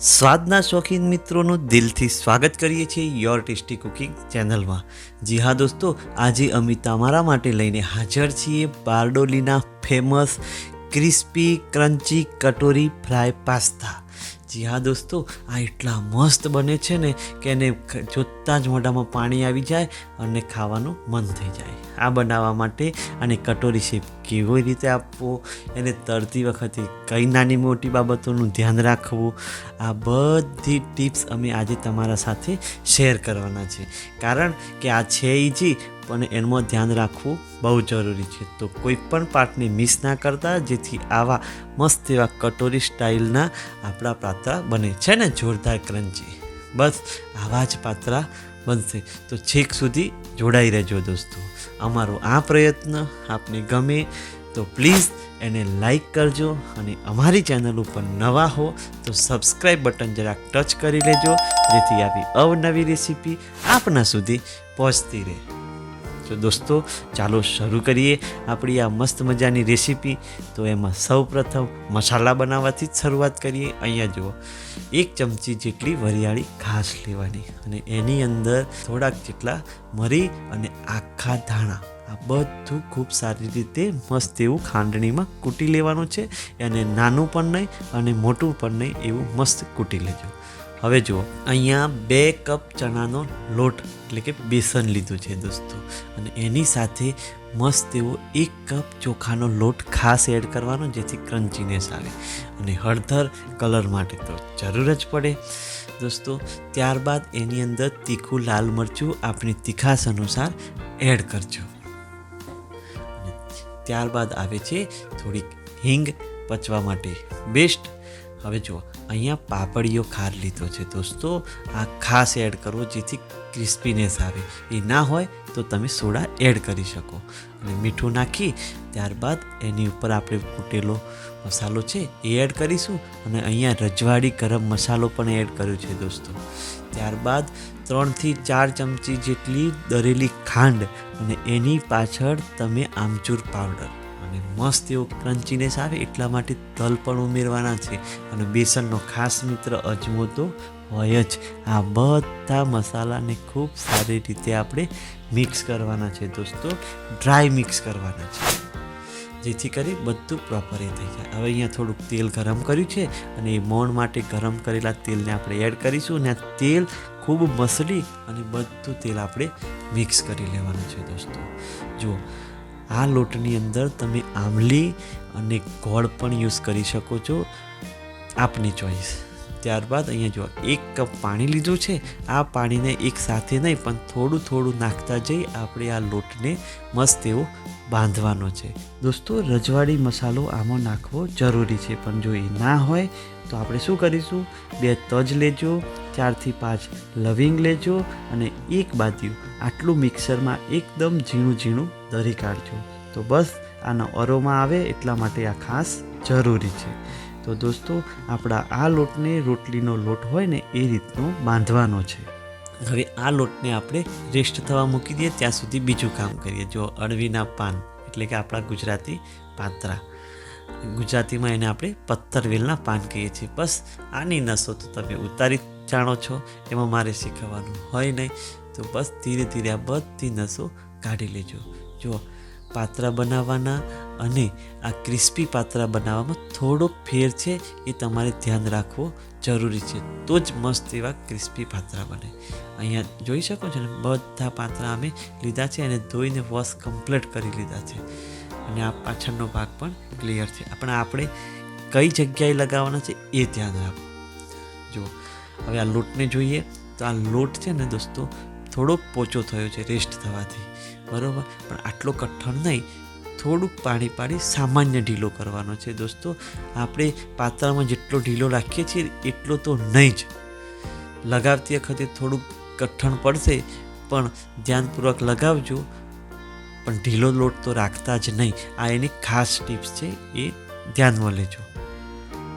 સ્વાદના શોખીન મિત્રોનું દિલથી સ્વાગત કરીએ છીએ યોર ટેસ્ટી કુકિંગ ચેનલમાં. જી હા દોસ્તો, આજે અમે તમારા માટે લઈને હાજર છીએ બારડોલીના famous crispy crunchy katori fry pasta. જી હા દોસ્તો, આ એટલા મસ્ત બને છે ને કે એને જોતાં જ મોઢામાં પાણી આવી જાય અને ખાવાનું મન થઈ જાય. આ બનાવવા માટે અને કટોરી શેપ કેવી રીતે આપવો, એને તરતી વખતે કઈ નાની મોટી બાબતોનું ધ્યાન રાખવું, આ બધી ટિપ્સ અમે આજે તમારા સાથે શેર કરવાના છે કારણ કે આ છે ઇઝી પણ એમાં ધ્યાન રાખવું બહુ જરૂરી છે. તો કોઈ પણ પાર્ટને મિસ ના કરતા, જેથી આવા મસ્ત એવા કટોરી સ્ટાઇલના આપણા પાત્રા બને. છે ને, જોરદાર ક્રંચી બસ, આવા જ પાત્રા બનશે. તો છેક સુધી જોડાઈ રહેજો દોસ્તો. અમારો આ પ્રયત્ન આપને ગમે તો પ્લીઝ એને લાઈક કરજો અને અમારી ચેનલ ઉપર નવા હો તો સબસ્ક્રાઈબ બટન જરાક ટચ કરી લેજો, જેથી આવી અવનવી રેસીપી આપના સુધી પહોંચતી રહે. તો દોસ્તો, ચાલો શરૂ કરીએ આપણી આ મસ્ત મજાની રેસીપી. તો એમાં સૌ પ્રથમ મસાલા બનાવવાથી જ શરૂઆત કરીએ. અહીંયા જુઓ, એક ચમચી જેટલી વરિયાળી ઘાસ લેવાની અને એની અંદર થોડાક જેટલા મરી અને આખા ધાણા. આ બધું ખૂબ સારી રીતે મસ્ત એવું ખાંડણીમાં કૂટી લેવાનું છે. અને નાનું પણ નહીં અને મોટું પણ નહીં, એવું મસ્ત કૂટી લેજો. હવે જુઓ, અહીંયા બે કપ ચણાનો લોટ, એટલે કે બેસન લીધું છે દોસ્તો. અને એની સાથે મસ્ત એવો એક કપ ચોખાનો લોટ ખાસ એડ કરવાનો, જેથી ક્રન્ચીનેસ આવે. અને હળદર કલર માટે તો જરૂર જ પડે. દોસ્તો, ત્યારબાદ એની અંદર તીખું લાલ મરચું આપણી તીખાસ અનુસાર એડ કરજો. ત્યારબાદ આવે છે થોડીક હિંગ પચવા માટે બેસ્ટ હવે જુઓ, અહીંયા પાપડીઓ ખાર લીધો છે દોસ્તો. આ ખાસ એડ કરવો જેથી ક્રિસ્પીનેસ આવે. એ ના હોય તો તમે સોડા એડ કરી શકો. અને મીઠું નાખી, ત્યારબાદ એની ઉપર આપણે કૂટેલો મસાલો છે એ એડ કરીશું. અને અહીંયા રજવાડી ગરમ મસાલો પણ એડ કર્યો છે દોસ્તો. ત્યારબાદ ત્રણથી ચાર ચમચી જેટલી દરેલી ખાંડ અને એની પાછળ તમે આમચૂર પાવડર અને મસ્ત એવો ક્રન્ચીનેસ આવે એટલા માટે તલ પણ ઉમેરવાના છે. અને બેસનનો ખાસ મિત્ર અજમો તો હોય જ. આ બધા મસાલાને ખૂબ સારી રીતે આપણે મિક્સ કરવાના છે દોસ્તો. ડ્રાય મિક્સ કરવાના છે. જેથી કરી બધું પ્રોપર એ થઈ જાય. હવે અહીંયા થોડુંક તેલ ગરમ કર્યું છે અને એ મોણ માટે ગરમ કરેલા તેલને આપણે એડ કરીશું અને આ તેલ ખૂબ મસળી અને બધું તેલ આપણે મિક્સ કરી લેવાનું છે દોસ્તો. જુઓ આ લોટની અંદર તમે આંબલી અને ગોળ પણ યુઝ કરી શકો છો. આપની ચોઈસ ત્યારબાદ અહીંયા જો એક કપ પાણી લીધું છે. આ પાણીને એક સાથે નહીં, પણ થોડું થોડું નાખતા જઈ આપણે આ લોટને મસ્ત એવો બાંધવાનો છે. દોસ્તો, રજવાડી મસાલો આમાં નાખવો જરૂરી છે, પણ જો એ ના હોય તો આપણે શું કરીશું? બે તજ લેજો, ચારથી પાંચ લવિંગ લેજો અને એક બાજુ આટલું મિક્સરમાં એકદમ ઝીણું ઝીણું દરી કાઢજો. તો બસ, આનો અરોમાં આવે એટલા માટે આ ખાસ જરૂરી છે. તો દોસ્તો, આપણા આ લોટને રોટલીનો લોટ હોય ને એ રીતનો બાંધવાનો છે. હવે આ લોટને આપણે રેસ્ટ થવા મૂકી દઈએ, ત્યાં સુધી બીજું કામ કરીએ. જો અળવીના પાન, એટલે કે આપણા ગુજરાતી પાત્રા. ગુજરાતીમાં એને આપણે પથ્થરવેલના પાન કહીએ છીએ. બસ આની નસો તો તમે ઉતારી જાણો છો. એમાં મારે શીખવવાનું હોય નહીં. તો બસ ધીરે ધીરે આ બધી નસો કાઢી લેજો. જુઓ, પાત્રા બનાવવાના અને આ ક્રિસ્પી પાત્રા બનાવવામાં થોડોક ફેર છે એ તમારે ધ્યાન રાખવો જરૂરી છે. તો જ મસ્ત એવા ક્રિસ્પી પાત્રા બને. અહીંયા જોઈ શકો છો ને, બધા પાત્રા અમે લીધા છે અને ધોઈને વોશ કમ્પ્લીટ કરી લીધા છે. અને આ પાછળનો ભાગ પણ ક્લિયર છે. પણ આપણે કઈ જગ્યાએ લગાવવાના છે એ ધ્યાન રાખો જુઓ, હવે આ લોટને જોઈએ, તો આ લોટ છે ને દોસ્તો થોડોક પોચો થયો છે રેસ્ટ થવાથી. બરાબર? પણ આટલો કઠણ નહીં, થોડુંક પાણી પાડી સામાન્ય ઢીલો કરવાનો છે દોસ્તો. આપણે પાત્રામાં જેટલો ઢીલો રાખીએ છીએ, એટલો તો નહીં જ. લગાવતી વખતે થોડુંક કઠણ પડશે, પણ ધ્યાનપૂર્વક લગાવજો. પણ ઢીલો લોટ તો રાખતા જ નહીં. આ એની ખાસ ટિપ્સ છે, એ ધ્યાનમાં લેજો.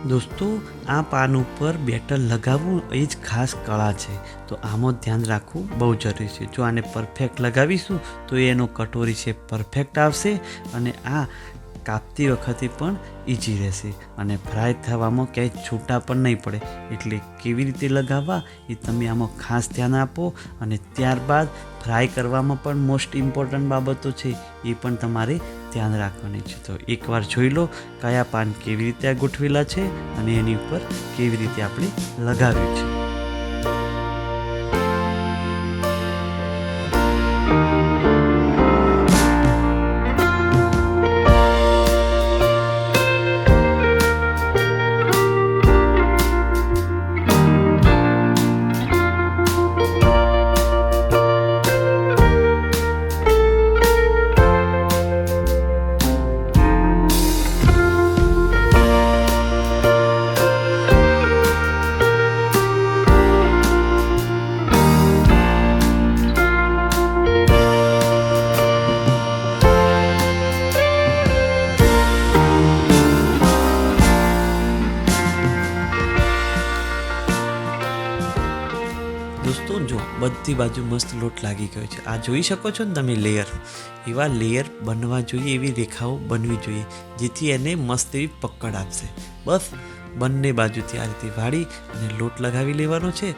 દોસ્તો, આ પાન ઉપર બેટર લગાવવું એ જ ખાસ કળા છે. તો આમાં ધ્યાન રાખવું બહુ જરૂરી છે. જો આને પરફેક્ટ લગાવીશું, તો એનો કટોરી છે પરફેક્ટ આવશે અને આ કાપતી વખતે પણ ઇઝી રહેશે અને ફ્રાય થવામાં ક્યાંય છૂટા પણ નહીં પડે. એટલે કેવી રીતે લગાવવા એ તમે આમાં ખાસ ધ્યાન આપો અને ત્યારબાદ ફ્રાય કરવામાં પણ મોસ્ટ ઇમ્પોર્ટન્ટ બાબતો છે એ પણ તમારે ધ્યાન રાખવાની છે. તો એકવાર જોઈ લો કયા પાન કેવી રીતે ગોઠવેલા છે અને એની ઉપર કેવી રીતે આપણે લગાવ્યું છે. દોસ્તો, જો બધી બાજુ મસ્ત લોટ લાગી ગયો છે. આ જોઈ શકો છો ને તમે લેયર એવા લેયર બનવા જોઈએ, એવી રેખાઓ બનવી જોઈએ, જેથી એને મસ્ત એવી પકડ આપશે. બસ, બંને બાજુથી આ રીતે વાળી અને લોટ લગાવી લેવાનો છે,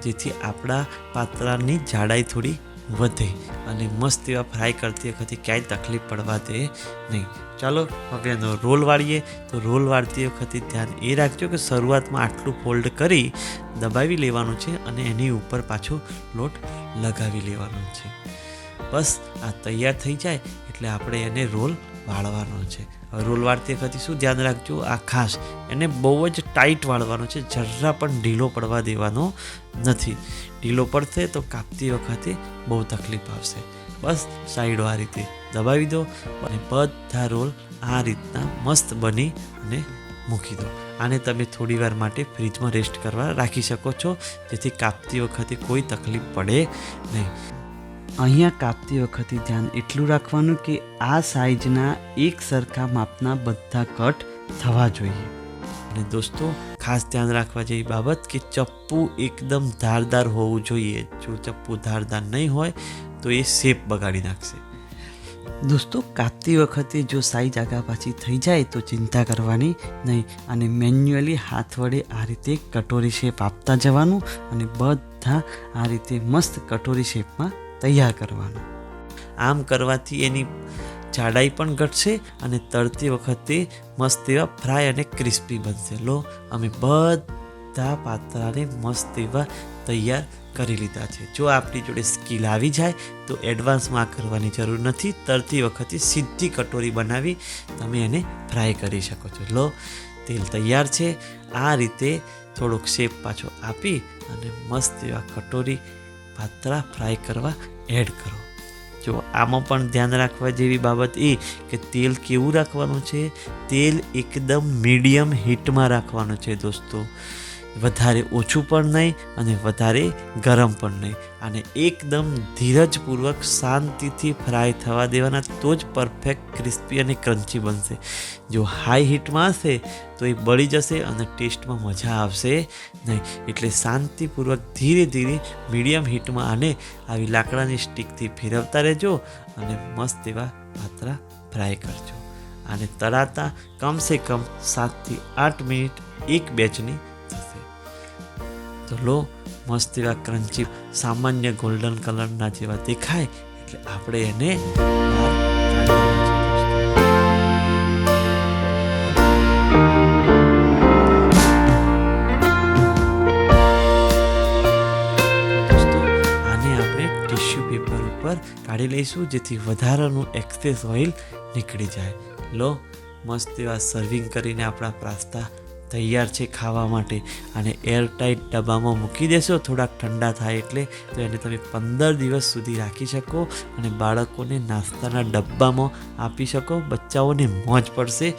જેથી આપણા પાત્રાની જાડાઈ થોડી વધે અને મસ્ત એવા ફ્રાય કરતી વખતે ક્યાંય તકલીફ પડવા દે નહીં. ચાલો, હવે એનો રોલ વાળીએ. તો રોલ વાળતી વખતે ધ્યાન એ રાખજો કે શરૂઆતમાં આટલું ફોલ્ડ કરી દબાવી લેવાનું છે અને એની ઉપર પાછો લોટ લગાવી લેવાનો છે. બસ, આ તૈયાર થઈ જાય એટલે આપણે એને રોલ વાળવાનો છે. રોલ વાળતી વખતે શું ધ્યાન રાખજો, આ ખાસ એને બહુ જ ટાઈટ વાળવાનો છે, જરા પણ ઢીલો પડવા દેવાનો નથી. ઢીલો પડશે તો કાપતી વખતે બહુ તકલીફ આવશે. બસ સાઈડો આ રીતે દબાવી દો અને બધા રોલ આ રીતના મસ્ત બની અને મૂકી દો. આને તમે થોડી વાર માટે ફ્રીજમાં રેસ્ટ કરવા રાખી શકો છો, જેથી કાપતી વખતે કોઈ તકલીફ પડે નહીં. અહીંયા કાપતી વખતે ધ્યાન એટલું રાખવાનું કે આ સાઈઝના એક સરખા માપના બધા કટ થવા જોઈએ. અને દોસ્તો, ખાસ ધ્યાન રાખવા જેવી બાબત કે ચપ્પુ એકદમ ધારદાર હોવું જોઈએ. જો ચપ્પુ ધારદાર નહીં હોય, તો એ શેપ બગાડી નાખશે. દોસ્તો, કાપતી વખતે જો સાઈઝ આગા પાછી થઈ જાય, તો ચિંતા કરવાની નહીં. અને મેન્યુઅલી હાથ વડે આ રીતે કટોરી શેપ આપતા જવાનું અને બધા આ રીતે મસ્ત કટોરી શેપમાં તૈયાર કરવાનું. આમ કરવાથી એની જાડાઈ પણ ઘટશે અને તળતી વખતે મસ્ત એવા ફ્રાય અને ક્રિસ્પી બનશે. લો, અમે બધા પાત્રાને મસ્ત એવા તૈયાર કરી લીધા છે. જો આપણી જોડે સ્કિલ આવી જાય, તો એડવાન્સમાં કરવાની જરૂર નથી. તરતી વખતે સીધી કટોરી બનાવી તમે એને ફ્રાય કરી શકો છો. લો, તેલ તૈયાર છે. આ રીતે થોડોક શેપ પાછો આપી અને મસ્ત એવા કટોરી પાત્રા ફ્રાય કરવા એડ કરો. જો આમાં પણ ધ્યાન રાખવા જેવી બાબત એ કે તેલ કેવું રાખવાનું છે? તેલ એકદમ મીડિયમ હીટમાં રાખવાનું છે દોસ્તો. વધારે ઓછું પણ નહીં અને વધારે ગરમ પણ નહીં. અને એકદમ ધીરજપૂર્વક શાંતિથી ફ્રાય થવા દેવાના તો જ પરફેક્ટ, ક્રિસ્પી અને ક્રન્ચી બનશે. જો હાઈ હીટમાં હશે, તો એ બળી જશે અને ટેસ્ટમાં મજા આવશે નહીં. એટલે શાંતિપૂર્વક ધીરે ધીરે મીડિયમ હીટમાં આને આવી લાકડાની સ્ટીકથી ફેરવતા રહેજો અને મસ્ત એવા પાત્રા ફ્રાય કરજો. આને તળાતા કમસે કમ સાતથી આઠ મિનિટ એક બેચની તો લો મસ્ત એવા ક્રન્ચી સામાન્ય ગોલ્ડન કલરના જેવા દેખાય, એટલે આપણે એને બહાર કાઢી લઈશું, જેથી વધારાનું એક્સેસ ઓઇલ નીકળી જાય. લો, મસ્ત એવા સર્વિંગ કરીને આપણા પાસ્તા તૈયાર છે ખાવા માટે અને એરટાઈટ ડબ્બામાં મૂકી દેશો, થોડાક ઠંડા થાય એટલે તો એને તમે પંદર દિવસ સુધી રાખી શકો અને બાળકોને નાસ્તાના ડબ્બામાં આપી શકો, બચ્ચાઓને મોજ પડશે.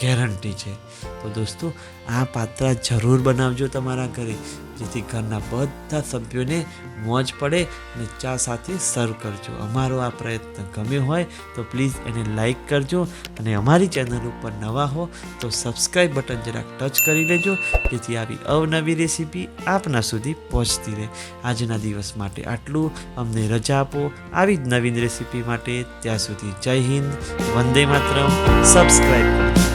ગેરંટી છે. તો દોસ્તો, આ પાત્ર જરૂર બનાવજો તમારા ઘરે, જેથી ઘરના બધા સભ્યોને મોજ પડે અને ચા સાથે સર્વ કરજો. અમારો આ પ્રયત્ન ગમ્યો હોય તો પ્લીઝ એને લાઈક કરજો અને અમારી ચેનલ ઉપર નવા હો તો સબસ્ક્રાઈબ બટન જરાક ટચ કરી લેજો, જેથી આવી અવનવી રેસીપી આપના સુધી પહોંચતી રહે. આજના દિવસ માટે આટલું. અમને રજા આપો. આવી જ નવીન રેસીપી માટે ત્યાં સુધી જય હિન્દ. વંદે માતરમ. સબસ્ક્રાઈબ કરો